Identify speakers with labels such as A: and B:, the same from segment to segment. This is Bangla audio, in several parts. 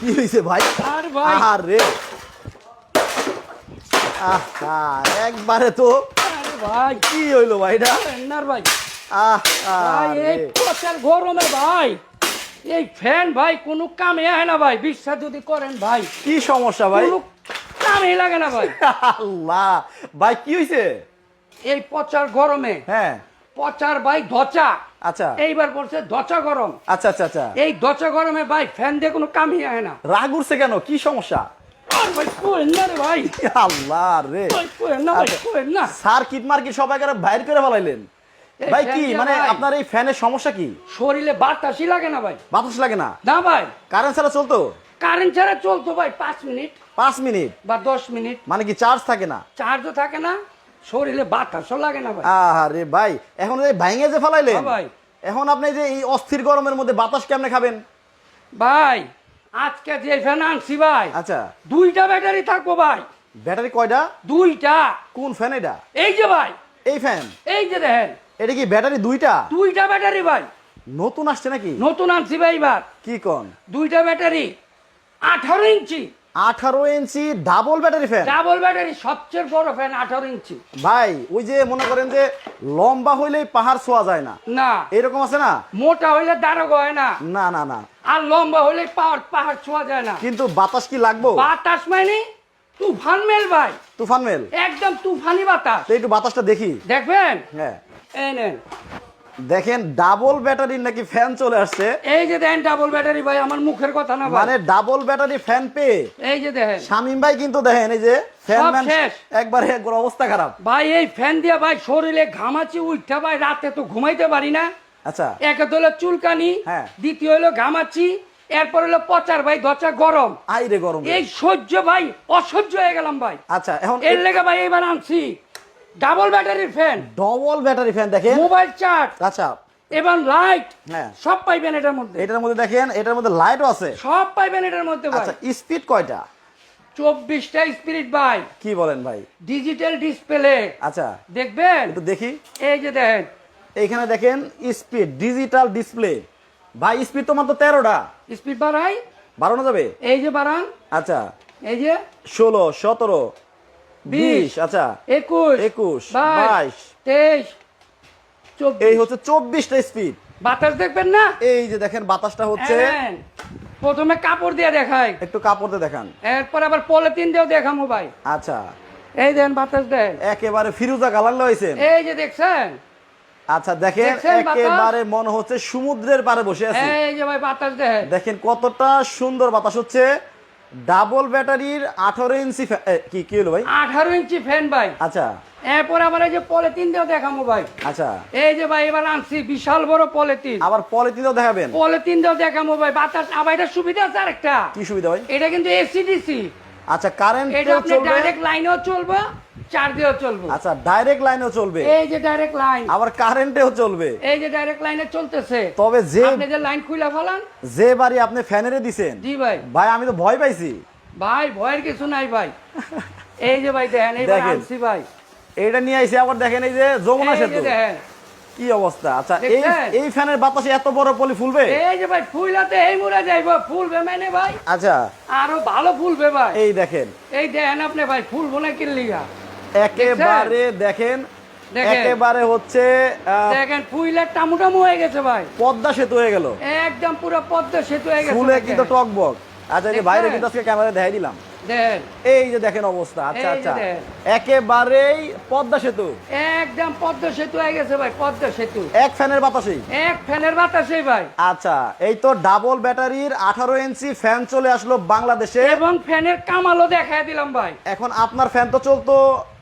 A: কি হয়েছে ভাই?
B: আর ভাই।
A: আরে আহা একবারে তো।
B: আরে ভাই।
A: কি হইল ভাই এটা?
B: না ভাই।
A: আহ
B: এই প্রচার গরমে ভাই। এই ফ্যান ভাই কোনো কামে আয় না ভাই। বিশ্বাস যদি করেন ভাই।
A: কি সমস্যা ভাই?
B: কামে লাগে না ভাই।
A: আল্লাহ। ভাই কি হয়েছে
B: এই পচার গরমে
A: হ্যাঁ।
B: পচার ভাই ধচা।
A: আচ্ছা।
B: এইবার পড়ছে ধচা গরম।
A: আচ্ছা আচ্ছা আচ্ছা।
B: এই দচা গরমে ভাই ফ্যান দিয়ে কোনো কামই আয় না।
A: রাগ উঠছে কেন? কি সমস্যা?
B: ভাই
A: আল্লাহ রে। আচ্ছা।
B: কোয়েন না।
A: সার্কিট মার্কিট সবাই বাইর করে ফেলাইলেন? ভাই কি মানে আপনার এই ফ্যানের সমস্যা কি?
B: শরীরে বাতাসই লাগে না ভাই।
A: বাতাস লাগে না?
B: না ভাই।
A: কারেন্ট ছাড়া চলতো?
B: কারেন্ট ছাড়া চলতো ভাই পাঁচ মিনিট
A: পাঁচ মিনিট?
B: বা দশ মিনিট।
A: মানে কি চার্জ থাকে না?
B: চার্জও থাকে না। শরীরে বাতাসও লাগে না ভাই।
A: আরে ভাই এখন এই ভাইঙে যে ফেলাইলেন
B: হ্যাঁ ভাই।
A: এখন আপনি যে এই অস্থির গরমের মধ্যে বাতাস কেমনে খাবেন?
B: ভাই আজকে যে ফ্যান আনছি ভাই
A: আচ্ছা।
B: দুইটা ব্যাটারি থাকব ভাই।
A: ব্যাটারি কয়টা?
B: দুইটা।
A: কোন ফ্যান এটা?
B: এই যে ভাই।
A: এই ফ্যান?
B: এই যে দেখেন।
A: এটা কি ব্যাটারি দুইটা?
B: দুইটা ব্যাটারি ভাই।
A: নতুন আসছে নাকি?
B: নতুন আনছি ভাই এবার।
A: কি কোন?
B: দুইটা ব্যাটারি আঠারো ইঞ্চি।
A: আঠারো inch double battery fan
B: double battery সবচেয়ে বড় ফ্যান আঠারো ইঞ্চি।
A: ভাই ওই যে মনে করেন যে লম্বা হইলেই পাহাড় ছোঁয়া যায় না।
B: না।
A: এরকম আছে না?
B: মোটা হইলে দারোগ হয় না।
A: না না না।
B: আর লম্বা হইলে পাহাড় পাহাড় ছোঁয়া যায় না।
A: কিন্তু বাতাস কি লাগবো?
B: বাতাস মানে তুফান মেল ভাই।
A: তুফান মেল?
B: একদম তুফানি বাতাস।
A: একটু বাতাসটা দেখি।
B: দেখবেন?
A: হ্যাঁ।
B: এই নেন।
A: দেখেন ডাবল ব্যাটারি নাকি ফ্যান চলে আসছে।
B: এই যে দেখেন ডাবল ব্যাটারি ভাই আমার মুখের কথা না
A: মানে ডাবল ব্যাটারি ফ্যান পেয়ে।
B: এই যে দেখেন।
A: শামিম ভাই কিন্তু দেখেন এই যে ফ্যান। একবারে অবস্থা খারাপ।
B: ভাই এই ফ্যান দিয়া ভাই শরীরে ঘামাচি উঠতে ভাই রাতে তো ঘুমাইতে পারি না।
A: আচ্ছা।
B: একে হলো চুলকানি
A: হ্যাঁ।
B: দ্বিতীয় হলো ঘামাচি এরপর হলো পচার ভাই দচা গরম।
A: আই রে। গরম
B: এই সহ্য ভাই অসহ্য হয়ে গেলাম ভাই।
A: আচ্ছা এখন
B: এর লেগে ভাই এবার আনছি। ডাবল ব্যাটারির ফ্যান
A: ডবল ব্যাটারি ফ্যান দেখেন।
B: মোবাইল চার্জ
A: আচ্ছা।
B: এবং লাইট
A: হ্যাঁ।
B: সব পাইবেন এটার মধ্যে।
A: এটার মধ্যে দেখেন এটার মধ্যে লাইটও আছে।
B: সব পাইবেন এটার মধ্যে
A: আচ্ছা স্পিড কয়টা?
B: চব্বিশটা স্পিরিট ভাই।
A: কি বলেন ভাই?
B: ডিজিটাল ডিসপ্লে
A: আচ্ছা।
B: দেখবেন?
A: একটু দেখি।
B: এই যে দেখেন।
A: এইখানে দেখেন স্পিড ডিজিটাল ডিসপ্লে ভাই স্পিড তো মাত্র তেরোটা।
B: স্পিড বাড়াই।
A: বাড়ানো যাবে?
B: এই যে বাড়ান।
A: আচ্ছা।
B: এই যে।
A: ষোলো সতেরো বিশ আচ্ছা।
B: একুশ
A: একুশ,
B: বাইশ। তেইশ
A: এই হচ্ছে চব্বিশটা স্পিড
B: বাতাস দেখবেন না?
A: এই যে দেখেন বাতাসটা হচ্ছে।
B: প্রথমে কাপড় দিয়ে দেখাই।
A: একটু কাপড় দিয়ে দেখান।
B: এরপর আবার পলিথিন দিয়েও দেখামো ভাই।
A: আচ্ছা।
B: এই দেন বাতাস দেন।
A: একেবারে ফিরুজা কালার লয়েছেন
B: এই যে দেখছেন?
A: আচ্ছা দেখেন একেবারে মনে হচ্ছে সমুদ্রের পারে বসে আছি।
B: এই যে ভাই বাতাস দেখেন
A: দেখেন কতটা সুন্দর বাতাস হচ্ছে। ডাবল ব্যাটারির আঠারো ইঞ্চি কি কি হলো ভাই?
B: আঠারো ইঞ্চি ফ্যান ভাই।
A: আচ্ছা।
B: এরপর আবার এই যে পলিথিন দিয়েও দেখামো ভাই।
A: আচ্ছা।
B: এই যে ভাই এবার আনছি বিশাল বড় পলিথিন।
A: আবার পলিথিনও দেখাবেন?
B: পলিথিন দিয়েও দেখামো ভাই। বাতাস আবার এটা সুবিধা আছে আরেকটা।
A: কি সুবিধা ভাই?
B: এটা কিন্তু এসিডিসি
A: আচ্ছা কারেন্ট
B: এটা আপনি ডাইরেক্ট লাইনেও চলবে চলবে।
A: আচ্ছা ডাইরেক্ট লাইনেও চলবে?
B: এই যে ডাইরেক্ট লাইন
A: আবার কারেন্টেও চলবে?
B: এই যে ডাইরেক্ট লাইনে চলতেছে।
A: তবে যে
B: আপনি যে লাইন খুলে ফেলান
A: যে বাড়ি আপনি ফ্যানেরে দিছেন
B: জি ভাই।
A: ভাই আমি তো ভয় পাইছি।
B: ভাই ভয়ের কিছু নাই ভাই। এই যে ভাই দেখেন
A: দেখেন।
B: আনছি ভাই।
A: এইটা নিয়ে আইসি আবার দেখেন এই যে যমুনা সেতু।
B: দেখেন
A: কি অবস্থা? আচ্ছা এই এই ফ্যানের বাতাসে এত বড় পলি ফুলবে?
B: এই যে ভাই ফুলাতে এই মুড়া যাইব। ফুলবে মানে ভাই?
A: আচ্ছা।
B: আরও ভালো ফুলবে ভাই।
A: এই দেখেন।
B: এই দেখেন আপনি ভাই ফুলবো না কিনলিগা
A: একেবারে দেখেন। একেবারে হচ্ছে
B: দেখেন ফুইলে টামু টামু হয়ে গেছে ভাই।
A: পদ্মা সেতু হয়ে গেল।
B: একদম পুরো পদ্মা সেতু হয়ে গেছে
A: ফুলে। কিন্তু টকবক। আচ্ছা যে বাইরে কিন্তু আজকে ক্যামেরা দেখাই দিলাম। এই যে দেখেন অবস্থা আচ্ছা আচ্ছা। একেবারেই পদ্মা সেতু।
B: একদম পদ্মা সেতু হয়ে গেছে ভাই পদ্মা সেতু।
A: এক ফ্যানের বাতাসেই।
B: এক ফ্যানের বাতাসে ভাই।
A: আচ্ছা এই তো ডাবল ব্যাটারির আঠারো ইঞ্চি ফ্যান চলে আসলো বাংলাদেশে।
B: এবং ফ্যানের কামালও দেখায় দিলাম ভাই।
A: এখন আপনার ফ্যান তো চলতো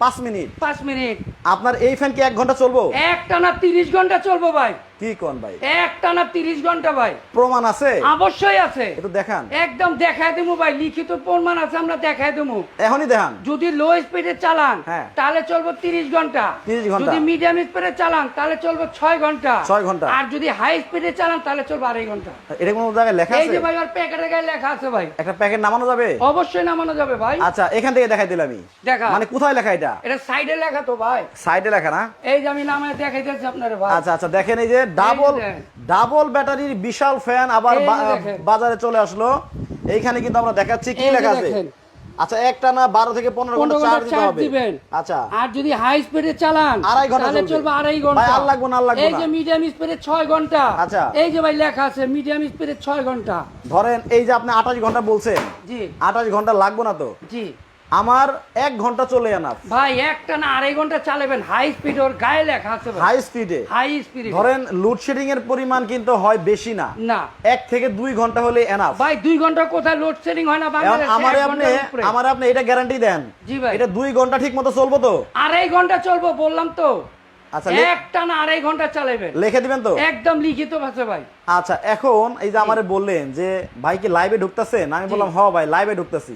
A: পাঁচ মিনিট।
B: পাঁচ মিনিট।
A: আপনার এই ফ্যান কি এক ঘণ্টা চলবো?
B: এক টানা তিরিশ ঘণ্টা চলবো ভাই।
A: কি কোন ভাই?
B: এক টানা তিরিশ ঘণ্টা ভাই।
A: প্রমাণ আছে?
B: অবশ্যই আছে।
A: একটু দেখান।
B: একদম দেখায় দেবো ভাই লিখিত প্রমাণ আছে আমরা দেখায় দেবো
A: এখনই দেখান।
B: যদি লো স্পিডে চালান
A: হ্যাঁ।
B: তাহলে চলবো তিরিশ ঘণ্টা।
A: 30 ঘণ্টা।
B: যদি মিডিয়াম স্পিডে চালান তাহলে চলবো ছয় ঘণ্টা।
A: ছয় ঘণ্টা।
B: আর যদি হাই স্পিডে চালান তাহলে চলবো আড়াই ঘণ্টা।
A: এটা কোনো জায়গায় লেখা
B: এই যে ভাই আর প্যাকেটের গায়ে লেখা আছে ভাই।
A: একটা প্যাকেট নামানো যাবে?
B: অবশ্যই নামানো যাবে ভাই।
A: আচ্ছা এখান থেকে দেখাই দিলাম আমি।
B: দেখা।
A: মানে কোথায় লেখা এটা?
B: এটা সাইডে লেখা তো ভাই।
A: সাইডে লেখা না?
B: এই যে আমি নামে দেখাই দিচ্ছি আপনার ভাই।
A: আচ্ছা আচ্ছা দেখেন এই যে ডাবল ডাবল ব্যাটারির বিশাল ফ্যান আবার। বাজারে চলে আসলো। এইখানে কিন্তু আমরা দেখাচ্ছি কি লেখা আছে। আচ্ছা একটা না বারো থেকে পনেরো
B: ঘণ্টা
A: চার্জ দিতে হবে। আচ্ছা।
B: আর যদি হাই স্পিডে চালান
A: আড়াই ঘণ্টা
B: তাহলে
A: চলবে।
B: আড়াই
A: ভাই,
B: ঘণ্টা
A: আর লাগবে না, আর লাগবে
B: এই যে মিডিয়াম স্পিডে ছয় ঘণ্টা।
A: আচ্ছা।
B: এই যে ভাই লেখা আছে মিডিয়াম স্পিডে ছয় ঘণ্টা।
A: ধরেন এই যে আপনি আঠাশ ঘণ্টা বলছেন।
B: জি।
A: আঠাশ ঘণ্টা লাগবে না তো?
B: জি।
A: আমার এক ঘণ্টা চলে আনা
B: ভাই একটা না আড়াই ঘণ্টা চালাবেন। হাই স্পিড ওর গায়ে লেখা আছে
A: হাই স্পিডে
B: হাই স্পিডে
A: ধরেন লোডশেডিং এর পরিমাণ কিন্তু হয় বেশি না।
B: না।
A: এক থেকে দুই ঘণ্টা হলে এনাফ
B: ভাই দুই ঘণ্টা কোথায় লোডশেডিং হয় না বাংলাদেশে?
A: আমার আপনি আমার আপনি এটা গ্যারান্টি দেন।
B: জি ভাই।
A: এটা দুই ঘণ্টা ঠিক মতো চলবো তো?
B: আড়াই ঘণ্টা চলবো বললাম তো।
A: আচ্ছা
B: একটা না আড়াই ঘণ্টা চালাবেন
A: লিখে দিবেন তো?
B: একদম লিখিত ভাষা ভাই।
A: আচ্ছা এখন এই যে আমারে বললেন যে ভাই কি লাইভে ঢুকতেছেন? আমি বললাম হ ভাই লাইভে ঢুকতেছি।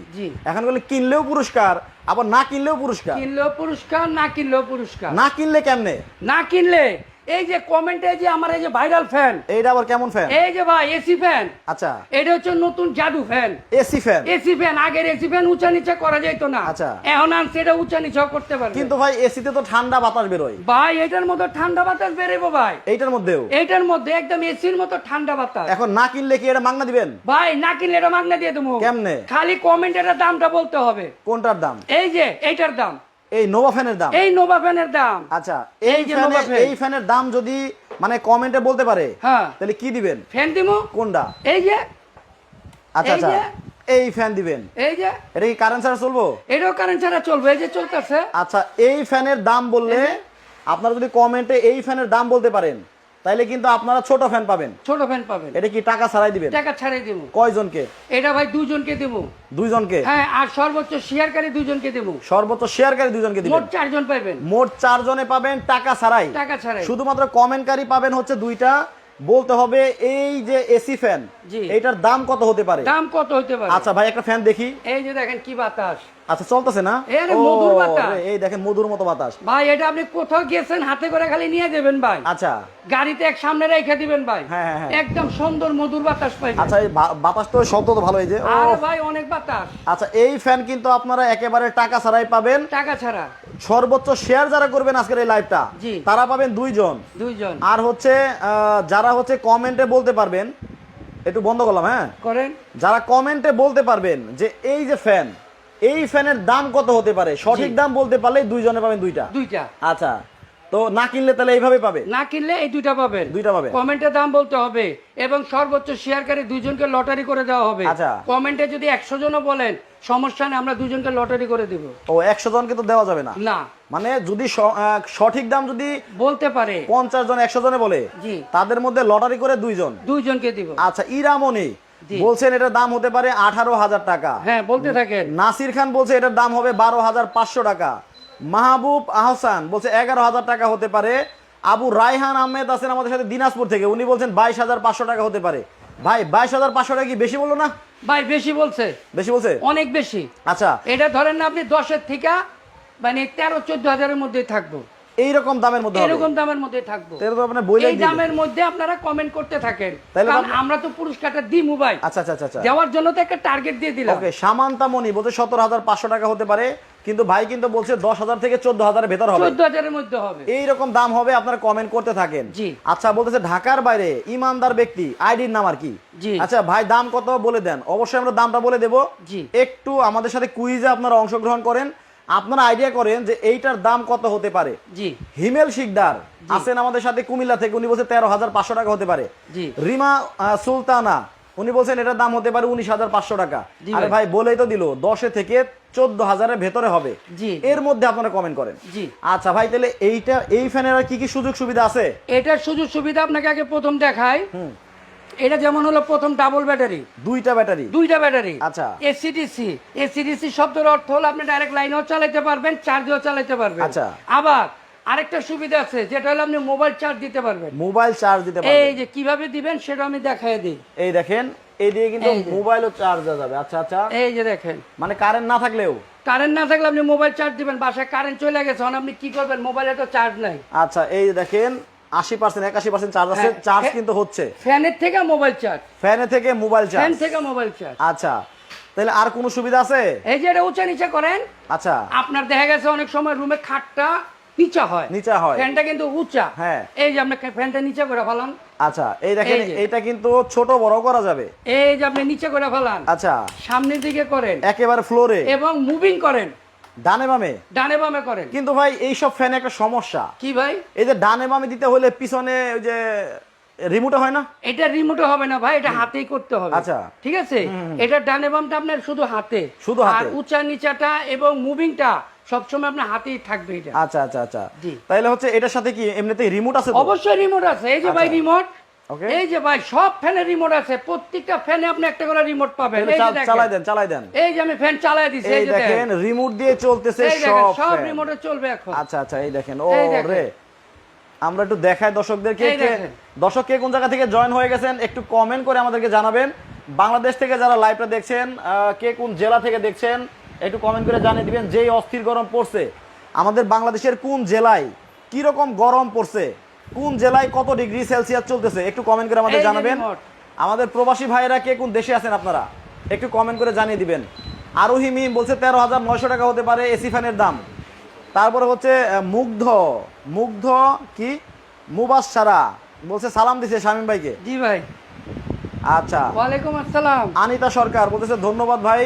A: এখন বলে কিনলেও পুরস্কার আবার না কিনলেও পুরস্কার?
B: কিনলেও পুরস্কার না কিনলেও পুরস্কার।
A: না কিনলে কেমনে?
B: না কিনলে এই যে কমেন্টে যে আমার এই যে ভাইরাল ফ্যান
A: এইটা আবার কেমন ফ্যান
B: এই যে ভাই এসি ফ্যান
A: আচ্ছা।
B: এটা হচ্ছে নতুন জাদু fan
A: AC fan
B: AC fan আগের এসি ফ্যান উঁচা নিচা করা যেত না।
A: আচ্ছা।
B: এখন আর সেটা উঁচা নিচা করতে পারবে।
A: কিন্তু ভাই এসিতে তো ঠান্ডা বাতাস বেরোয়।
B: ভাই এটার মধ্যে ঠান্ডা বাতাস বেরোবো ভাই।
A: এইটার মধ্যেও?
B: এইটার মধ্যে একদম এসির মতো ঠান্ডা বাতাস।
A: এখন না কিনলে কি এটা মাগনা দিবেন?
B: ভাই না কিনলে এটা মাগনা দিয়ে দেবো।
A: কেমনে?
B: খালি কমেন্টের দামটা বলতে হবে।
A: কোনটার দাম?
B: এই যে এইটার দাম।
A: এই নোভা ফ্যানের দাম?
B: এই নোভা ফ্যানের দাম।
A: আচ্ছা
B: এই যে নোভা ফ্যান।
A: এই ফ্যানের দাম যদি মানে কমেন্টে বলতে পারে
B: হ্যাঁ।
A: তাহলে কি দিবেন?
B: ফ্যান দিমু?
A: কোনটা?
B: এই যে।
A: আচ্ছা আচ্ছা এই ফ্যান দিবেন।
B: এই যে।
A: এটা কি কারেন্ট ছাড়া চলবো?
B: এটাও কারেন্ট ছাড়া চলবে এই যে চলতেছে।
A: আচ্ছা এই ফ্যানের দাম বললে আপনারা যদি কমেন্টে এই ফ্যানের দাম বলতে পারেন তাইলে কিন্তু আপনারা ছোট ফ্যান পাবেন।
B: ছোট ফ্যান পাবেন।
A: এটা কি টাকা ছাড়াই দিবেন?
B: টাকা ছাড়াই দেবো।
A: কয়জনকে?
B: এটা ভাই দুজনকে দেবো।
A: দুইজনকে?
B: হ্যাঁ আর সর্বোচ্চ শেয়ারকারী দুজনকে দেবো।
A: সর্বোচ্চ শেয়ারকারী দুজনকে দিবেন।
B: মোট চারজন পাবেন।
A: মোট চারজনে পাবেন টাকা ছাড়াই।
B: টাকা ছাড়াই।
A: শুধুমাত্র কমেন্টকারী পাবেন হচ্ছে দুইটা। বলতে হবে এই যে এসি ফ্যান
B: জি।
A: এইটার দাম কত হতে পারে?
B: দাম কত হতে পারে?
A: আচ্ছা ভাই একটা ফ্যান দেখি।
B: এই যে দেখেন কি বাতাস।
A: আচ্ছা চলতেছে না?
B: মধুর বাতাস।
A: এই দেখেন মধুর মতো বাতাস।
B: ভাই এটা আপনি কোথাও গেছেন হাতে করে খালি নিয়ে যাবেন ভাই।
A: আচ্ছা।
B: গাড়িতে এক সামনে রেখে দিবেন ভাই।
A: হ্যাঁ, হ্যাঁ, হ্যাঁ।
B: একদম সুন্দর মধুর বাতাস পাইবেন।
A: আচ্ছা এই বাতাস তো শব্দ তো ভালো এই যে
B: ভাই অনেক বাতাস।
A: আচ্ছা এই ফ্যান কিন্তু আপনারা একেবারে টাকা ছাড়াই পাবেন।
B: টাকা ছাড়া।
A: সর্বোচ্চ শেয়ার যারা করবেন আজকের এই লাইভটা। তারা পাবেন দুইজন।
B: দুইজন।
A: আর হচ্ছে যারা হচ্ছে কমেন্টে বলতে পারবেন একটু বন্ধ করলাম হ্যাঁ?
B: করেন।
A: যারা কমেন্টে বলতে পারবেন যে এই যে ফ্যান এই ফ্যানের দাম কত হতে পারে? সঠিক দাম বলতে পারলে দুইজনে পাবেন দুইটা।
B: দুইটা।
A: আচ্ছা তো না কিনলে তাহলে এইভাবে পাবে?
B: না কিনলে এই দুইটা পাবেন।
A: দুইটা পাবে।
B: কমেন্টে দাম বলতে হবে এবং সর্বোচ্চ শেয়ারকারী দুইজনকে লটারি করে দেওয়া হবে।
A: আচ্ছা।
B: কমেন্টে যদি একশো জনও বলেন সমস্যা নেই আমরা দুজনকে লটারি করে দিব।
A: ও একশো জনকে তো দেওয়া যাবে না?
B: না।
A: মানে যদি সঠিক দাম যদি
B: বলতে পারে।
A: পঞ্চাশ জন একশো জনে বলে
B: জি।
A: তাদের মধ্যে লটারি করে দুইজন?
B: দুইজনকে দিব।
A: আচ্ছা ইরামনি। বলছেন এটার দাম হতে পারে আঠারো হাজার টাকা।
B: হ্যাঁ বলতে থাকেন।
A: নাসির খান বলছে এটার দাম হবে বারো হাজার পাঁচশো টাকা। মাহবুব আহসান বলছে এগারো হাজার টাকা হতে পারে। আবু রায়হান আহমেদ আছেন আমাদের সাথে দিনাজপুর থেকে। উনি বলছেন বাইশ হাজার পাঁচশো টাকা হতে পারে। ভাই বাইশ হাজার পাঁচশো টাকা কি বেশি বলল না?
B: ভাই বেশি বলছে।
A: বেশি বলছে?
B: অনেক বেশি।
A: আচ্ছা।
B: এটা ধরেন না আপনি দশের থেকে মানে তেরো চোদ্দ হাজারের মধ্যে থাকব।
A: এইরকম দামের মধ্যে
B: এরকম দামের মধ্যে থাকব।
A: তাহলে তো আপনার বইলে
B: এই দামের মধ্যে আপনারা কমেন্ট করতে থাকেন। কারণ আমরা তো পুরস্কারটা দিই মোবাইল
A: আচ্ছা আচ্ছা আচ্ছা আচ্ছা।
B: দেওয়ার জন্য তো একটা টার্গেট দিয়ে দিলাম।
A: ওকে বলছে সতেরো হাজার পাঁচশো টাকা হতে পারে কিন্তু ভাই কিন্তু বলছে দশ হাজার থেকে চোদ্দ হাজারের ভেতর হবে।
B: চোদ্দ হাজারের মধ্যে হবে।
A: এইরকম দাম হবে আপনারা কমেন্ট করতে থাকেন।
B: জি।
A: আচ্ছা বলতেছে ঢাকার বাইরে ইমানদার ব্যক্তি আইডির নাম আর কি?
B: জি।
A: আচ্ছা ভাই দাম কত বলে দেন? অবশ্যই আমরা দামটা বলে দেব।
B: জি।
A: একটু আমাদের সাথে কুইজে আপনারা অংশগ্রহণ করেন। আপনারা আইডিয়া করেন যে এইটার দাম কত হতে পারে।
B: জি।
A: হিমেল শিকদার আছেন আমাদের সাথে কুমিল্লা থেকে উনি বলছে তেরো হাজার পাঁচশো টাকা হতে পারে।
B: জি।
A: রিমা সুলতানা উনি বলছেন এটার দাম হতে পারে উনিশ হাজার পাঁচশো টাকা। আরে
B: ভাই।
A: বলেই তো দিল দশে থেকে চোদ্দ হাজারের ভেতরে হবে।
B: জি।
A: এর মধ্যে আপনারা কমেন্ট করেন।
B: জি।
A: আচ্ছা ভাই তাহলে এইটা এই ফ্যানের আর কি কি সুযোগ সুবিধা আছে?
B: এটার সুযোগ সুবিধা আপনাকে আগে প্রথম দেখায়। এটা যেমন হলো প্রথম ডাবল ব্যাটারি
A: দুইটা ব্যাটারি
B: দুইটা ব্যাটারি
A: আচ্ছা।
B: এসিডিসি এসিডিসি শব্দের অর্থ হলো আপনি ডাইরেক্ট লাইনেও চালাতে পারবেন চার্জেও চালাতে পারবেন।
A: আচ্ছা।
B: আবার আরেকটা সুবিধা আছে যেটা হলো আপনি মোবাইল চার্জ দিতে পারবেন।
A: মোবাইল চার্জ দিতে পারবেন।
B: এই যে কীভাবে দিবেন সেটা আমি দেখাই দিই।
A: এই দেখেন এই দিয়ে কিন্তু মোবাইলও চার্জ দেওয়া যাবে। আচ্ছা আচ্ছা।
B: এই যে দেখেন।
A: মানে কারেন্ট না থাকলেও?
B: কারেন্ট না থাকলে আপনি মোবাইল চার্জ দিবেন বাসায় কারেন্ট চলে গেছে আপনি কি করবেন? মোবাইলে তো চার্জ নাই।
A: আচ্ছা এই দেখেন আশি পার্সেন্ট একাশি পার্সেন্ট চার্জ আছে
B: হ্যাঁ।
A: চার্জ
B: হ্যাঁ।
A: কিন্তু হচ্ছে।
B: ফ্যানের থেকে মোবাইল চার্জ
A: ফ্যানে থেকে মোবাইল
B: ফ্যান
A: চার্জ
B: থেকে মোবাইল চার্জ
A: আচ্ছা তাহলে আর কোনো সুবিধা আছে?
B: এই যে এটা উঁচা নিচে করেন
A: আচ্ছা।
B: আপনার দেখা গেছে অনেক সময় রুমে খাটটা নিচা হয়।
A: নিচা হয়।
B: ফ্যানটা কিন্তু উঁচা।
A: হ্যাঁ।
B: এই যে আপনি ফ্যানটা নিচে করে ফেলান।
A: আচ্ছা এই দেখেন এটা কিন্তু ছোট বড় করা যাবে।
B: এই যে আপনি নিচে করে ফেলান।
A: আচ্ছা।
B: সামনের দিকে করেন।
A: একেবারে ফ্লোরে
B: এবং মুভিং করেন।
A: ডানে বামে?
B: ডানে বামে করেন।
A: কিন্তু ভাই এই সব ফ্যানে একটা সমস্যা।
B: কি ভাই?
A: এই যে ডানে বামে দিতে হলে পিছনে ওই যে রিমোটে হয় না?
B: এটা রিমোটে হবে না ভাই এটা হাতেই করতে হবে।
A: আচ্ছা।
B: ঠিক আছে? এটা ডানে বামটা আপনার শুধু হাতে।
A: শুধু হাতে।
B: আর উঁচা নিচাটা এবং মুভিংটা সবসময় আপনার হাতেই থাকবে এটা।
A: আচ্ছা আচ্ছা আচ্ছা।
B: জি।
A: তাইলে হচ্ছে এটার সাথে কি এমনিতে রিমোট আছে
B: অবশ্যই রিমোট আছে। এই যে ভাই
A: আচ্ছা।
B: Remote
A: Okay.
B: এই যে ভাই সব ফ্যানের রিমোট আছে প্রত্যেকটা ফ্যানে আপনি একটা করে রিমোট পাবেন।
A: চালাই দেন চালাই দেন।
B: এই যে আমি ফ্যান চালাই দিছি
A: এই দেখেন। রিমোট দিয়ে চলতেছে সব
B: সব রিমোটে চলবে এখন।
A: আচ্ছা আচ্ছা এই দেখেন। ও রে আমরা একটু দেখাই দর্শকদেরকে। দর্শক কে কোন জায়গা থেকে জয়েন হয়ে গেছেন একটু কমেন্ট করে আমাদেরকে জানাবেন। বাংলাদেশ থেকে যারা লাইভটা দেখছেন কে কোন জেলা থেকে দেখছেন একটু কমেন্ট করে জানিয়ে দিবেন যেই অস্থির গরম পড়ছে। আমাদের বাংলাদেশের কোন জেলায় কি রকম গরম পড়ছে? কোন জেলায় কত ডিগ্রি সেলসিয়াস চলতেছে একটু কমেন্ট করে আমাদের জানাবেন। আমাদের প্রবাসী ভাইয়েরা কে কোন দেশে আছেন আপনারা? একটু কমেন্ট করে জানিয়ে দিবেন। আরোহী মিম বলছে তেরো হাজার নয়শো টাকা হতে পারে এসি ফ্যানের দাম। তারপরে হচ্ছে মুগ্ধ মুগ্ধ কি? মুবাস সারা বলছে সালাম দিছে শামীম ভাইকে।
B: জি ভাই।
A: আচ্ছা।
B: ওয়ালাইকুম আসসালাম।
A: আনিতা সরকার বলতেছে ধন্যবাদ ভাই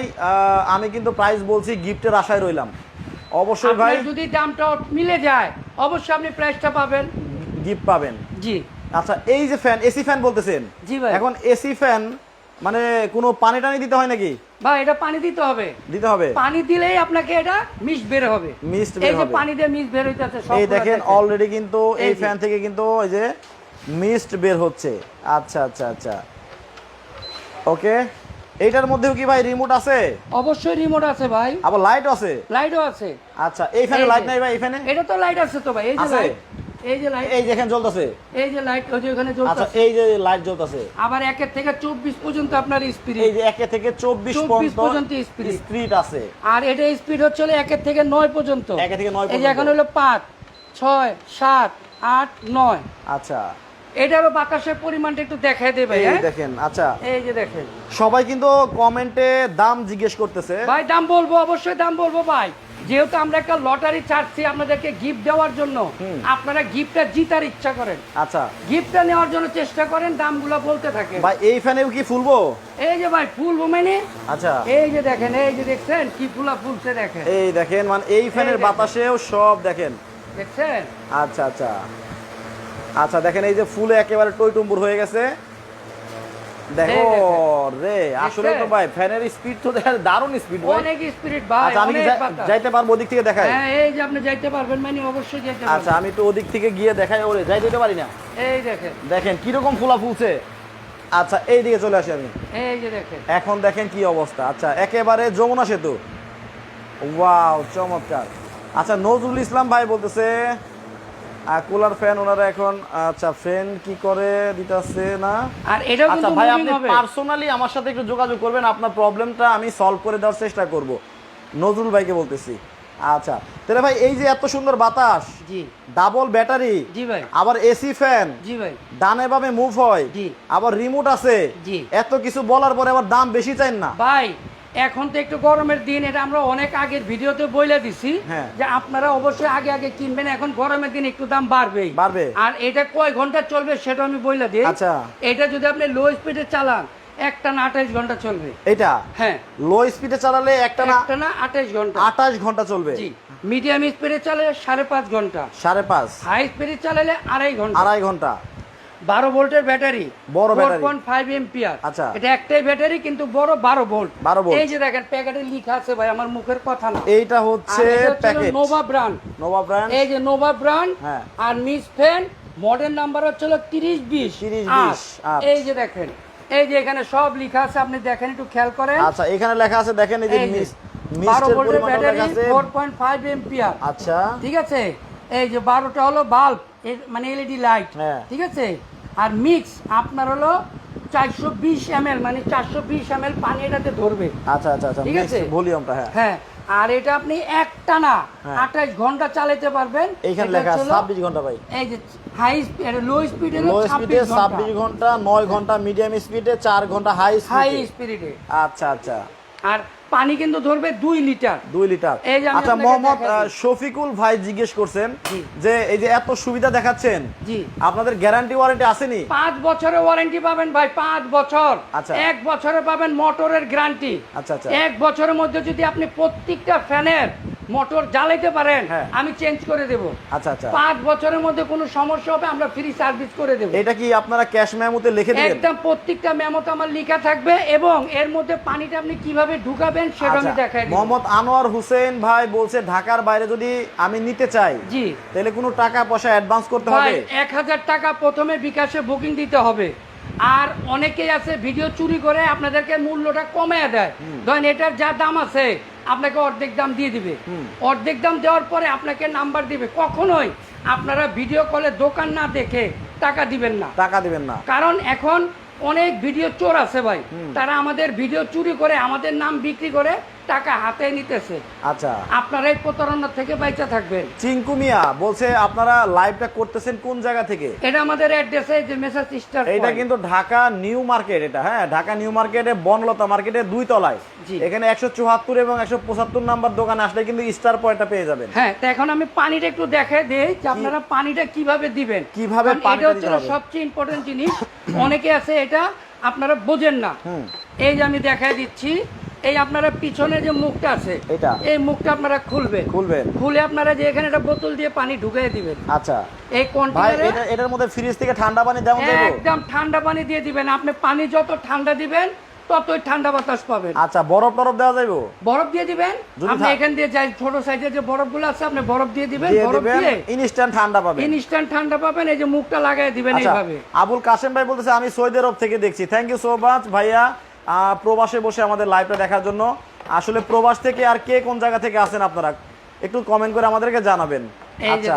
A: আমি কিন্তু প্রাইস বলছি গিফটের আশায় রইলাম। অবশ্যই ভাই
B: যদি দামটা মিলে যায় অবশ্যই আপনি প্রাইসটা পাবেন।
A: গিফট পাবেন।
B: জি।
A: আচ্ছা এই যে ফ্যান এসি ফ্যান বলতেছেন।
B: জি ভাই।
A: এখন এসি ফ্যান মানে কোনো পানি টানি দিতে হয় নাকি?
B: ভাই এটা পানি দিতে হবে।
A: দিতে হবে।
B: পানি দিলেই আপনাকে এটা মিস বের হবে।
A: Mist বের
B: এই যে পানি দিয়ে মিস বের হইতাছে সব
A: এই দেখেন অলরেডি কিন্তু এই
B: এই
A: ফ্যান থেকে কিন্তু ওই যে মিস্ট বের হচ্ছে। আচ্ছা আচ্ছা আচ্ছা। ওকে এইটার মধ্যেও কি ভাই রিমোট আছে?
B: অবশ্যই রিমোট আছে ভাই।
A: আবার লাইট আছে?
B: লাইটও আছে।
A: আচ্ছা এই ফ্যানে লাইট নাই ভাই এই ফ্যানে
B: এটা তো লাইট আছে তো ভাই এই যে লাইট এই যে লাইট
A: এই দেখেন জ্বলতেছে।
B: এই যে লাইট ওই যে ওখানে
A: আচ্ছা এই যে লাইট জ্বলতেছে।
B: আবার থেকে চব্বিশ পর্যন্ত আপনার স্পিড
A: এই যে থেকে
B: 24
A: পর্যন্ত স্পিড আছে।
B: আর এটা স্পিড হচ্ছে থেকে পর্যন্ত।
A: একে থেকে নয়
B: এই যে এখন হলো পাঁচ ছয় সাত আট নয়।
A: আচ্ছা।
B: এটারও বাতাসের পরিমাণটা একটু দেখাই দেবে
A: এই
B: হ্যাঁ?
A: দেখেন আচ্ছা।
B: এই যে দেখেন।
A: সবাই কিন্তু কমেন্টে দাম জিজ্ঞেস করতেছে।
B: ভাই দাম বলব অবশ্যই দাম বলব ভাই। যেহেতু আমরা একটা লটারি ছাড়ছি আপনাদেরকে গিফট দেওয়ার জন্য আপনারা গিফটটা জিতার ইচ্ছা করেন।
A: আচ্ছা।
B: গিফটটা নেওয়ার জন্য চেষ্টা করেন দামগুলো বলতে থাকে।
A: ভাই এই ফ্যানেও কি ফুলবো?
B: এই যে ভাই ফুল মানে?
A: আচ্ছা।
B: এই যে দেখেন এই যে দেখছেন কি ফুলা ফুলছে দেখেন।
A: এই দেখেন মানে এই ফ্যানের বাতাসেও সব দেখেন।
B: দেখছেন?
A: আচ্ছা আচ্ছা। আচ্ছা দেখেন এই যে ফুলে একেবারে টইটুম্বুর হয়ে গেছে। দেখো রে আসলে তো ভাই ফ্যানের স্পিড তো দারুণ স্পিড ভাই।
B: অনেক স্পিরিট ভাই
A: আচ্ছা আমি কি যাইতে পারব ওদিক থেকে দেখাই?
B: হ্যাঁ এই যে আপনি যাইতে পারবেন মানে অবশ্যই যাইতে
A: আচ্ছা আমি তো ওদিক থেকে গিয়ে দেখাই ওরে যাই দিতে পারি না?
B: এই দেখেন।
A: দেখেন কীরকম ফুলা ফুলছে। আচ্ছা এই দিকে চলে আসি আমি।
B: এই যে দেখেন।
A: এখন দেখেন কি অবস্থা। আচ্ছা একেবারে যমুনা সেতু। ওয়াও চমৎকার। আচ্ছা নজরুল ইসলাম ভাই বলতেছে কুলার ফ্যান ওনারা এখন আচ্ছা ফ্যান কি করে দিতেছে না?
B: আর এটাও
A: আচ্ছা ভাই আপনি পার্সোনালি আমার সাথে একটু যোগাযোগ করবেন আপনার প্রবলেমটা আমি সলভ করে দেওয়ার চেষ্টা করব। নজরুল ভাইকে বলতেছি। আচ্ছা তাহলে ভাই এই যে এত সুন্দর বাতাস
B: জি।
A: ডাবল ব্যাটারি
B: জি ভাই।
A: আবার এসি ফ্যান
B: জি ভাই।
A: ডানে বামে মুভ হয়
B: জি।
A: আবার রিমোট আছে
B: জি।
A: এত কিছু বলার পরে আবার দাম বেশি চাই না।
B: ভাই এখন তো একটু গরমের দিন এটা আমরা অনেক আগের ভিডিওতে বইলে দিছি
A: হ্যাঁ।
B: যে আপনারা অবশ্যই আগে আগে কিনবেন এখন গরমের দিন একটু দাম বাড়বেই
A: বাড়বে।
B: আর এটা কয় ঘণ্টা চলবে সেটা আমি বইলে দিই।
A: আচ্ছা।
B: এটা যদি আপনি লো স্পিডে চালান একটা না আঠাইশ ঘণ্টা চলবে।
A: এটা?
B: হ্যাঁ।
A: লো স্পিডে চালালে একটা না
B: একটা না আঠাইশ ঘণ্টা।
A: আঠাশ ঘণ্টা চলবে।
B: জি। মিডিয়াম স্পিডে চালালে সাড়ে পাঁচ ঘণ্টা।
A: সাড়ে পাঁচ।
B: হাই স্পিডে চালালে আড়াই ঘণ্টা।
A: আড়াই ঘণ্টা।
B: বারো ভোল্টের ব্যাটারি
A: বড়।
B: পয়েন্ট ফাইভ এম্পিয়ার
A: আচ্ছা।
B: এটা একটাই ব্যাটারি কিন্তু বড় বারো ভোল্ট।
A: 12 volt।
B: এই যে দেখেন প্যাকেটে লেখা আছে ভাই আমার মুখের কথা না।
A: এইটা হচ্ছে packet.
B: Nova brand
A: Nova brand
B: এই যে নোভা ব্র্যান্ড
A: হ্যাঁ।
B: আর মিস ফ্যান মডেল নাম্বার হচ্ছিল তিরিশ বিশ।
A: 30 20
B: এই যে দেখেন এই যে এখানে সব লেখা আছে আপনি দেখেন একটু খেয়াল করেন।
A: আচ্ছা এখানে লেখা আছে দেখেন এই যে মিস
B: বারো
A: মিস্টের
B: ভোল্টের ব্যাটারি
A: লেখা আছে।
B: ফোর পয়েন্ট ফাইভ এম্পিয়ার
A: আচ্ছা।
B: ঠিক আছে? এই যে বারোটা হলো বাল্ব মানে এলইডি লাইট
A: হ্যাঁ।
B: ঠিক আছে? আর মিক্স আপনার হলো চারশো বিশ এম মানে চারশো বিশ এম পানি এটাতে ধরবে।
A: আচ্ছা আচ্ছা আচ্ছা
B: ঠিক আছে?
A: ভলিউমটা হ্যাঁ।
B: হ্যাঁ আর এটা আপনি একটা না
A: হ্যাঁ।
B: আঠাশ ঘণ্টা চালাতে পারবেন।
A: এইখানে
B: এটা
A: লেখা ছাব্বিশ ঘণ্টা ভাই।
B: এই যে হাই লো স্পিডে
A: লো স্পিডে ছাব্বিশ ঘণ্টা। নয় ঘণ্টা মিডিয়াম স্পিডে চার ঘণ্টা হাই
B: হাই
A: স্পিডে আচ্ছা আচ্ছা।
B: আর পানি কিন্তু ধরবে দুই লিটার।
A: দুই লিটার। আচ্ছা মোহাম্মদ শফিকুল ভাই জিজ্ঞেস করছেন যে এই যে এত সুবিধা দেখাচ্ছেন
B: জি।
A: আপনাদের গ্যারান্টি ওয়ারেন্টি আসেনি?
B: পাঁচ বছরের ওয়ারেন্টি পাবেন ভাই পাঁচ বছর।
A: আচ্ছা।
B: এক বছরে পাবেন মোটরের গ্যারান্টি।
A: আচ্ছা, আচ্ছা।
B: এক বছরের মধ্যে যদি আপনি প্রত্যেকটা ফ্যানের মোটর জ্বালাইতে পারেন
A: হ্যাঁ।
B: আমি চেঞ্জ করে দেব।
A: আচ্ছা আচ্ছা।
B: পাঁচ বছরের মধ্যে কোনো সমস্যা হবে আমরা ফ্রি সার্ভিস করে দেব।
A: এটা কি আপনারা ক্যাশ মেমোতে লিখে দিবেন?
B: একদম প্রত্যেকটা মেমোতে আমার লেখা থাকবে এবং এর মধ্যে পানিটা আপনি কীভাবে ঢুকাবেন সেটা আমি
A: আচ্ছা,
B: দেখাই দিব।
A: মোহাম্মদ আনোয়ার হোসেন ভাই বলছে ঢাকার বাইরে যদি আমি নিতে চাই
B: জি।
A: তাহলে কোনো টাকা পয়সা অ্যাডভান্স করতে হবে?
B: এক হাজার টাকা প্রথমে বিকাশে বুকিং দিতে হবে। আর অনেকেই আছে ভিডিও চুরি করে আপনাদেরকে মূল্যটা কমে দেয়। ধরেন এটার যা দাম আছে আপনাকে অর্ধেক দাম দিয়ে দিবে। অর্ধেক দাম দেওয়ার পরে আপনাকে নাম্বার দিবে। কখনোই আপনারা ভিডিও কলে দোকান না দেখে টাকা দিবেন না।
A: টাকা দিবেন না।
B: কারণ এখন অনেক ভিডিও চোর আছে ভাই। তারা আমাদের ভিডিও চুরি করে আমাদের নাম বিক্রি করে টাকা হাতে নিতেছে।
A: আচ্ছা।
B: আপনারা এই প্রতারণা থেকে বাইচা থাকবেন।
A: চিঙ্কু মিয়া বলছে আপনারা লাইভটা করতেছেন কোন জায়গা থেকে?
B: এটা আমাদের অ্যাড্রেসে যে মেসেজ স্টার
A: এটা কিন্তু ঢাকা নিউ মার্কেট এটা হ্যাঁ? ঢাকা নিউ মার্কেটে বনলতা মার্কেটে দুই তলায়। এখানে একশো চুয়াত্তর এবং একশো পঁচাত্তর নাম্বার দোকানে আসলে কিন্তু স্টার পয়েন্টটা পেয়ে যাবেন।
B: হ্যাঁ তো এখন আমি পানিটা একটু দেখাই দেই যে আপনারা পানিটা কীভাবে দিবেন।
A: কীভাবে
B: এটা হচ্ছে সবচেয়ে ইম্পর্টেন্ট জিনিস। অনেকে আছে এটা আপনারা বোঝেন না। এই যে আমি দেখাই দিচ্ছি এই আপনারা পিছনে যে মুখটা আছে
A: এটা?
B: এই মুখটা আপনারা খুলবেন।
A: খুলবেন।
B: খুলে আপনারা যে এখানে একটা বোতল দিয়ে পানি ঢুকিয়ে দিবেন।
A: আচ্ছা।
B: এই কন্টেনারে
A: এটার মধ্যে ফ্রিজ থেকে ঠান্ডা পানি দেওয়া
B: একদম ঠান্ডা পানি দিয়ে দিবেন। আপনি পানি যত ঠান্ডা দিবেন ততই ঠান্ডা বাতাস পাবেন।
A: আচ্ছা বরফ টরফ দেওয়া যাবে
B: বরফ দিয়ে দিবেন। আপনি এখান দিয়ে যাই ছোট সাইজের যে বরফগুলো আছে আপনি বরফ দিয়ে দিবেন। বরফ দিয়ে
A: ইনস্ট্যান্ট ঠান্ডা পাবেন।
B: ইনস্ট্যান্ট ঠান্ডা পাবেন। এই যে মুখটা লাগাই দিবেন
A: আচ্ছা
B: এইভাবে।
A: আবুল কাসেম ভাই বলতেছে আমি সৌদি আরব থেকে দেখছি। থ্যাংক ইউ সো মাচ ভাইয়া। প্রবাসে বসে আমাদের লাইভটা দেখার জন্য। আসলে প্রবাস থেকে আর কে কোন জায়গা থেকে আসেন আপনারা? একটু কমেন্ট করে আমাদেরকে জানাবেন। আচ্ছা।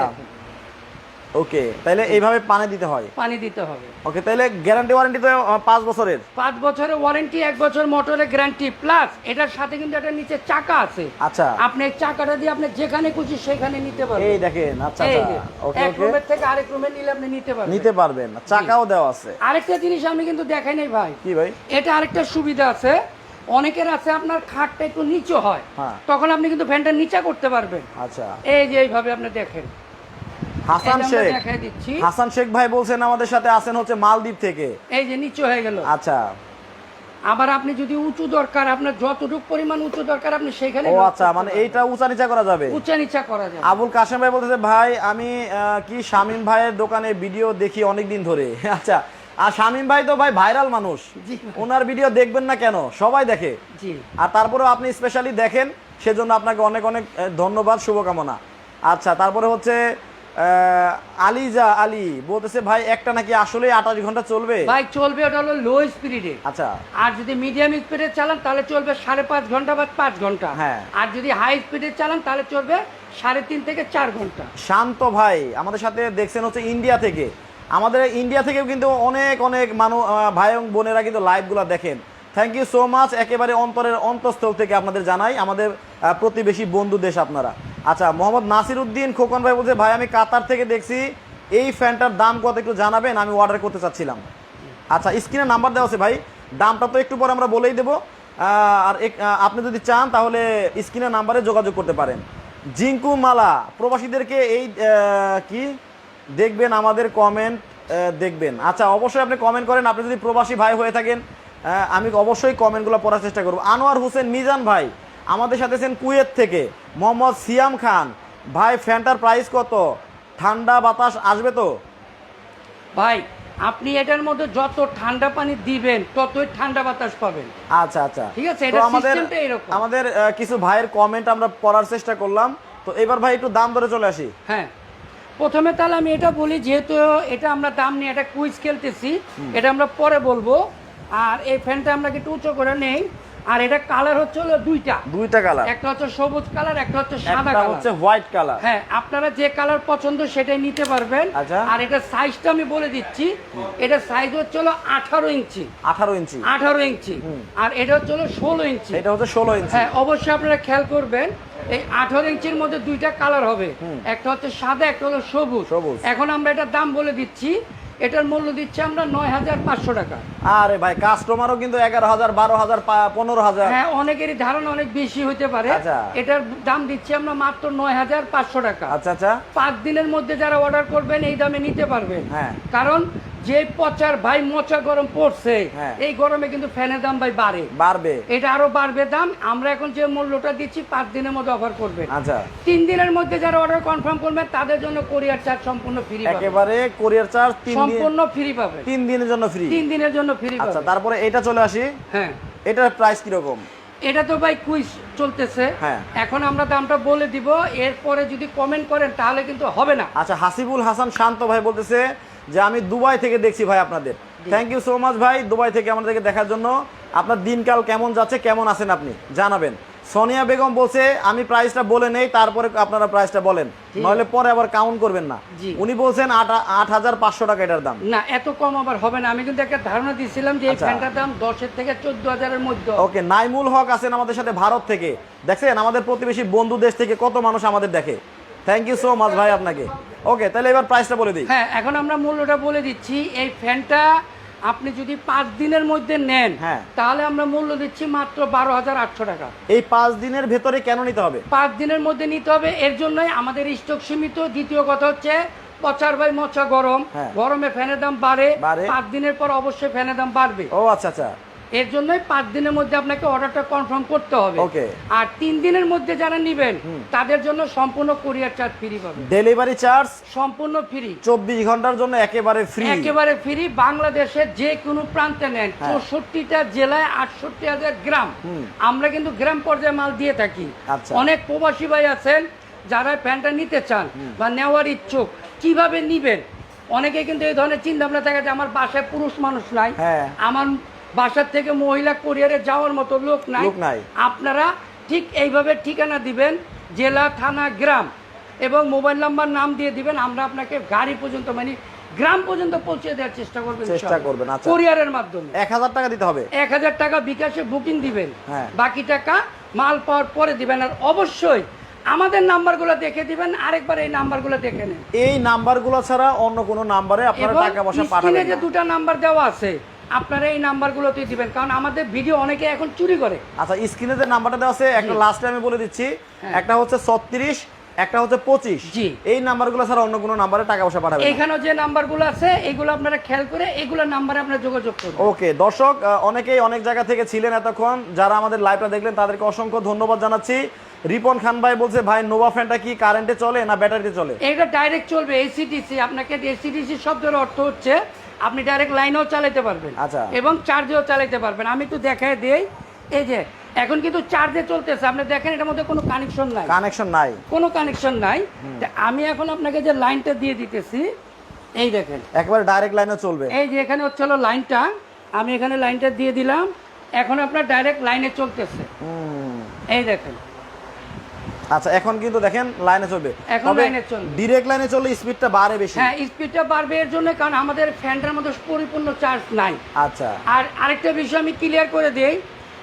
A: ওকে তাহলে এইভাবে পানি দিতে হয়।
B: পানি দিতে হবে।
A: ওকে তাহলে গ্যারান্টি ওয়ারেন্টি তো পাঁচ বছরের।
B: পাঁচ বছরের ওয়ারেন্টি এক বছর মোটরের গ্যারান্টি প্লাস এটার সাথে কিন্তু একটা নিচে চাকা আছে।
A: আচ্ছা।
B: আপনি এই চাকাটা দিয়ে আপনি যেখানে খুশি সেখানে নিতে
A: এই দেখেন আচ্ছা
B: এই
A: আচ্ছা ওকে
B: এক
A: ওকে
B: রুমের থেকে আরেক রুমে নিলে আপনি নিতে পারবেন।
A: নিতে পারবেন চাকাও দেওয়া আছে।
B: আরেকটা জিনিস আমি কিন্তু দেখাই নাই ভাই।
A: কি ভাই?
B: এটা আরেকটা সুবিধা আছে। অনেকের আছে আপনার খাটটা একটু নিচু হয়।
A: হ্যাঁ।
B: তখন আপনি কিন্তু ফ্যানটা নিচা করতে পারবেন।
A: আচ্ছা।
B: এই যে এইভাবে আপনি দেখেন।
A: হাসান শেখ। হাসান শেখ ভাই বলছেন আমাদের সাথে আছেন হচ্ছে মালদ্বীপ থেকে।
B: এই যে নিচু হয়ে গেল।
A: আচ্ছা।
B: আবার আপনি যদি উঁচু দরকার আপনার যতটুকু পরিমাণ উঁচু দরকার আপনি সেখানে
A: ও আচ্ছা মানে এইটা উঁচা নিচা করা যাবে?
B: উঁচা নিচা করা যায়
A: আবুল কাশেম ভাই বলতেছে ভাই আমি কি শামিম ভাইয়ের দোকানে ভিডিও দেখি অনেক দিন ধরে? আচ্ছা আর শামিম ভাই তো ভাই ভাইরাল মানুষ। ওনার ভিডিও দেখবেন না কেন? সবাই দেখে। আর তারপরে আপনি স্পেশালি দেখেন সেজন্য আপনাকে অনেক অনেক ধন্যবাদ শুভকামনা। আচ্ছা তারপরে হচ্ছে আলিজা আলী বলতেছে ভাই একটা নাকি আসলে আঠাশ ঘণ্টা চলবে?
B: বাইক চলবে ওটা হলো লো স্পিডে
A: আচ্ছা।
B: আর যদি মিডিয়াম স্পিডে চালান তাহলে চলবে সাড়ে পাঁচ ঘণ্টা বা পাঁচ ঘণ্টা।
A: হ্যাঁ।
B: আর যদি হাই স্পিডে চালান তাহলে চলবে সাড়ে তিন থেকে চার ঘণ্টা।
A: শান্ত ভাই আমাদের সাথে দেখছেন হচ্ছে ইন্ডিয়া থেকে। আমাদের ইন্ডিয়া থেকেও কিন্তু অনেক অনেক মানুষ ভাই বোনেরা কিন্তু লাইভগুলো দেখেন। থ্যাংক ইউ সো মাচ একেবারে অন্তরের অন্তঃস্থল থেকে আপনাদের জানাই। আমাদের প্রতিবেশী বন্ধু দেশ আপনারা। আচ্ছা মোহাম্মদ নাসির উদ্দিন খোকন ভাই বলছে, ভাই, আমি কাতার থেকে দেখছি, এই ফ্যানটার দাম কত একটু জানাবেন? আমি অর্ডার করতে চাচ্ছিলাম। আচ্ছা স্ক্রিনে নাম্বার দেওয়া আছে ভাই, দামটা তো একটু পরে আমরা বলেই দেবো। আর আপনি যদি চান, তাহলে স্ক্রিনের নাম্বারে যোগাযোগ করতে পারেন। জিঙ্কু মালা, প্রবাসীদেরকে এই কি? দেখবেন আমাদের কমেন্ট দেখবেন। আচ্ছা অবশ্যই আপনি কমেন্ট করেন। আপনি যদি প্রবাসী ভাই হয়ে থাকেন আমি অবশ্যই কমেন্টগুলো পড়ার চেষ্টা করব। আনোয়ার হোসেন মিজান ভাই, আমাদের সাথে আছেন কুয়েত থেকে। মোহাম্মদ সিয়াম খান ভাই ফ্যানটার প্রাইস কত? ঠান্ডা বাতাস আসবে তো?
B: ভাই আপনি এটার মধ্যে যত ঠান্ডা পানি দিবেন ততই ঠান্ডা বাতাস পাবেন।
A: আচ্ছা আচ্ছা।
B: ঠিক আছে,
A: তো
B: এটার
A: আমাদের
B: এরকম।
A: আমাদের কিছু ভাইয়ের কমেন্ট আমরা পড়ার চেষ্টা করলাম। তো এবার ভাই একটু দাম ধরে চলে আসি।
B: হ্যাঁ। প্রথমে তাহলে আমি এটা বলি যেহেতু এটা আমরা দাম নিয়ে একটা কুইজ খেলতেছি এটা আমরা পরে বলব। আর এই ফ্যানটা আমরা একটু উঁচু করে নেই? আর এটা কালার হচ্ছে হলো দুইটা।
A: দুইটা কালার
B: একটা হচ্ছে সবুজ কালার একটা হচ্ছে সাদা কালার
A: হচ্ছে হোয়াইট কালার
B: হ্যাঁ আপনারা যে কালার পছন্দ সেটাই নিতে পারবেন।
A: আচ্ছা।
B: আর এটা সাইজটা আমি বলে দিচ্ছি। এটা সাইজ হচ্ছে হলো আঠারো ইঞ্চি।
A: আঠারো ইঞ্চি।
B: আঠারো ইঞ্চি। আর এটা হচ্ছে হলো ষোলো ইঞ্চি।
A: এটা হচ্ছে ষোলো ইঞ্চি।
B: হ্যাঁ অবশ্যই আপনারা খেয়াল করবেন এই আঠারো ইঞ্চির মধ্যে দুইটা কালার হবে। একটা হচ্ছে সাদা একটা হলো সবুজ।
A: সবুজ।
B: এখন আমরা এটার দাম বলে দিচ্ছি এটার মূল্য দিচ্ছে আমরা নয় হাজার পাঁচশো টাকা।
A: আরে ভাই কাস্টমারও কিন্তু এগারো হাজার বারো হাজার পনেরো হাজার।
B: হ্যাঁ অনেকেরই ধারণা অনেক বেশি হতে পারে।
A: আচ্ছা।
B: এটার দাম দিচ্ছি আমরা মাত্র নয় হাজার পাঁচশো টাকা।
A: আচ্ছা আচ্ছা।
B: পাঁচ দিনের মধ্যে যারা অর্ডার করবেন এই দামে নিতে পারবেন।
A: হ্যাঁ।
B: কারণ যে পচার ভাই মোচা গরম পড়ছে
A: হ্যাঁ।
B: এই গরমে কিন্তু ফ্যানের দাম ভাই বাড়ে।
A: বাড়বে।
B: এটা আরও বাড়বে দাম আমরা এখন যে মূল্যটা দিচ্ছি পাঁচ দিনের মধ্যে অফার করবেন
A: আচ্ছা।
B: তিন দিনের মধ্যে যারা অর্ডার কনফার্ম করবেন তাদের জন্য কোরিয়ার চার্জ সম্পূর্ণ ফ্রি
A: একেবারে কোরিয়ার চার্জ
B: সম্পূর্ণ ফ্রি পাবেন
A: তিন দিনের জন্য ফ্রি
B: তিন দিনের জন্য ফ্রি
A: আচ্ছা তারপরে এটা চলে আসি।
B: হ্যাঁ।
A: এটার প্রাইস কীরকম?
B: এটা তো ভাই কুইজ চলতেছে।
A: হ্যাঁ।
B: এখন আমরা দামটা বলে দিব এরপরে যদি কমেন্ট করেন তাহলে কিন্তু হবে না।
A: আচ্ছা হাসিবুল হাসান শান্ত ভাই বলতেছে যে আমি দুবাই থেকে দেখছি ভাই আপনাদের। থ্যাংক ইউ সো মাচ ভাই দুবাই থেকে আমাদেরকে দেখার জন্য। আপনার দিনকাল কেমন যাচ্ছে কেমন আছেন আপনি? জানাবেন। সোনিয়া বেগম বলছে আমি প্রাইসটা বলে নেই তারপরে আপনারা প্রাইসটা বলেন।
B: জি।
A: নইলে পরে আবার কাউন্ট করবেন না। উনি বলছেন আট হাজার পাঁচশো টাকা এটার দাম।
B: না এত কম আবার হবে না। আমি কিন্তু একটা ধারণা দিয়েছিলাম যে এই
A: আচ্ছা।
B: ফ্যানটার দাম দশের থেকে চোদ্দ হাজারের মধ্যে।
A: ওকে নাইমুল হক আছেন আমাদের সাথে ভারত থেকে। দেখছেন আমাদের প্রতিবেশী বন্ধু দেশ থেকে কত মানুষ আমাদের দেখে। থ্যাংক ইউ সো মাচ ভাই আপনাকে। ওকে তাহলে এবার প্রাইসটা বলে দিই।
B: হ্যাঁ এখন আমরা মূল্যটা বলে দিচ্ছি। এই ফ্যানটা আপনি যদি পাঁচ দিনের মধ্যে নেন
A: হ্যাঁ।
B: তাহলে আমরা মূল্য দিচ্ছি মাত্র বারো হাজার আটশো টাকা।
A: এই পাঁচ দিনের ভেতরে কেন নিতে হবে?
B: পাঁচ দিনের মধ্যে নিতে হবে এর জন্যই আমাদের স্টক সীমিত। দ্বিতীয় কথা হচ্ছে পচার বাই মচা গরম।
A: হ্যাঁ।
B: গরমে ফ্যানের দাম বাড়ে।
A: বাড়ে।
B: পাঁচ দিনের পর অবশ্যই ফ্যানের দাম বাড়বে।
A: ও আচ্ছা আচ্ছা।
B: এর জন্যই পাঁচ দিনের মধ্যে আপনাকে অর্ডারটা কনফার্ম করতে হবে. আর তিন দিনের মধ্যে যারা নেবেন তাদের জন্য সম্পূর্ণ কোরিয়ার চার্জ ফ্রি পাবে
A: ডেলিভারি চার্জ
B: সম্পূর্ণ ফ্রি
A: চব্বিশ ঘণ্টার জন্য একেবারে ফ্রি
B: একেবারে ফ্রি বাংলাদেশের যে কোনো প্রান্তে নেন
A: হ্যাঁ।
B: চৌষট্টিটা জেলায় আটষট্টি হাজার গ্রাম। আমরা কিন্তু গ্রাম পর্যায়ে মাল দিয়ে থাকি।
A: আচ্ছা।
B: অনেক প্রবাসী ভাই আছেন যারা প্যান্টটা নিতে চান বা নেওয়ার ইচ্ছুক কীভাবে নিবেন? অনেকে কিন্তু এই ধরনের চিন্তা ভাবনা থাকে যে আমার বাসায় পুরুষ মানুষ নাই।
A: হ্যাঁ।
B: আমার বাসার থেকে মহিলা কোরিয়ারে যাওয়ার মতো লোক নাই
A: লোক নাই।
B: আপনারা ঠিক এইভাবে ঠিকানা দিবেন জেলা থানা গ্রাম এবং মোবাইল নাম্বার নাম দিয়ে দিবেন আমরা আপনাকে গাড়ি পর্যন্ত মানে গ্রাম পর্যন্ত পৌঁছে দেওয়ার চেষ্টা করবেন
A: চেষ্টা করবেন, আচ্ছা।
B: কোরিয়ারের মাধ্যমে
A: এক হাজার টাকা দিতে হবে
B: এক হাজার টাকা বিকাশে বুকিং দিবেন
A: হ্যাঁ।
B: বাকি টাকা মাল পাওয়ার পরে দিবেন আর অবশ্যই আমাদের নাম্বারগুলো দেখে দিবেন আরেকবার এই নাম্বারগুলো দেখে নেন
A: এই নাম্বারগুলো ছাড়া অন্য কোনো নাম্বারে আপনারা টাকা পয়সা পাঠাবেন
B: যে। দুটো নাম্বার দেওয়া আছে আপনারা এই নাম্বারগুলোতে দিবেন। কারণ আমাদের ভিডিও অনেকে এখন চুরি করে।
A: আচ্ছা স্ক্রিনে যে নাম্বারটা দেওয়া আছে একটা লাস্টে আমি বলে দিচ্ছি।
B: হ্যাঁ।
A: একটা হচ্ছে ছত্রিশ একটা হচ্ছে পঁচিশ।
B: জি।
A: এই নাম্বারগুলো ছাড়া অন্য কোনো নাম্বারে টাকা পয়সা পাঠাবেন।
B: এখানেও যে নাম্বারগুলো আছে এগুলো আপনারা খেয়াল করে এগুলো নাম্বারে আপনারা যোগাযোগ করুন।
A: ওকে দর্শক অনেকেই অনেক জায়গা থেকে ছিলেন এতক্ষণ। যারা আমাদের লাইভটা দেখলেন তাদেরকে অসংখ্য ধন্যবাদ জানাচ্ছি। রিপন খান ভাই বলছে ভাই নোভা ফ্যানটা কি কারেন্টে চলে না ব্যাটারিতে চলে?
B: এটা ডাইরেক্ট চলবে এসিডিসি আপনাকে এসিডিসি শব্দের অর্থ হচ্ছে আপনি ডাইরেক্ট লাইনেও চালাতে পারবেন।
A: আচ্ছা।
B: এবং চার্জেও চালাতে পারবেন। আমি একটু দেখায় দেই এই যে এখন কিন্তু চার্জে চলতেছে। আপনি দেখেন এটার মধ্যে কোনো কানেকশন নাই।
A: কানেকশন নাই।
B: কোনো কানেকশন নাই। আমি এখন আপনাকে যে লাইনটা দিয়ে দিতেছি এই দেখেন।
A: একবার ডাইরেক্ট লাইনে চলবে।
B: এই যে এখানে হচ্ছে হলো লাইনটা আমি এখানে লাইনটা দিয়ে দিলাম। এখন আপনার ডাইরেক্ট লাইনে চলতেছে। এই দেখেন।
A: আচ্ছা এখন কিন্তু দেখেন লাইনে চলবে।
B: এখন লাইনে চলবে।
A: ডিরেক্ট লাইনে চললে স্পিডটা বাড়ে বেশি।
B: হ্যাঁ স্পিডটা বাড়বে এর জন্য কারণ আমাদের ফ্যানটার মধ্যে পরিপূর্ণ চার্জ নাই।
A: আচ্ছা।
B: আর আরেকটা বিষয় আমি ক্লিয়ার করে দেই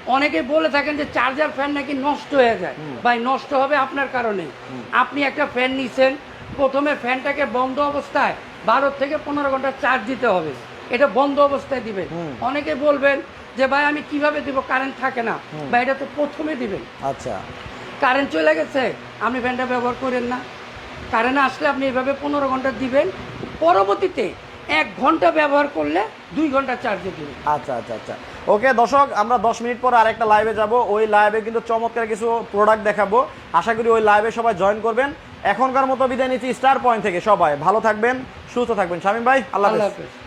B: অনেকে বলে থাকেন যে চার্জার ফ্যান নাকি নষ্ট হয়ে যায়। ভাই নষ্ট হবে আপনার কারণে। আপনি একটা ফ্যান নিছেন প্রথমে ফ্যানটাকে বন্ধ অবস্থায় বারো থেকে পনেরো ঘণ্টা চার্জ দিতে হবে। এটা বন্ধ অবস্থায় দিবেন। অনেকে বলবেন যে ভাই আমি কীভাবে দিব? কারেন্ট থাকে না। বা এটা তো প্রথমে দিবেন।
A: আচ্ছা।
B: কারেন্ট চলে গেছে আপনি ফ্যানটা ব্যবহার করেন না। কারেন্ট আসলে আপনি এভাবে পনেরো ঘণ্টা দিবেন পরবর্তীতে এক ঘণ্টা ব্যবহার করলে দুই ঘণ্টা চার্জে দিবেন।
A: আচ্ছা আচ্ছা আচ্ছা। ওকে দর্শক আমরা দশ মিনিট পর আরেকটা লাইভে যাব। ওই লাইভে কিন্তু চমৎকার কিছু প্রোডাক্ট দেখাবো। আশা করি ওই লাইভে সবাই জয়েন করবেন। এখনকার মতো বিদায় নিচ্ছি স্টার পয়েন্ট থেকে। সবাই ভালো থাকবেন সুস্থ থাকবেন। শামীম ভাই আল্লাহ
B: হাফেজ।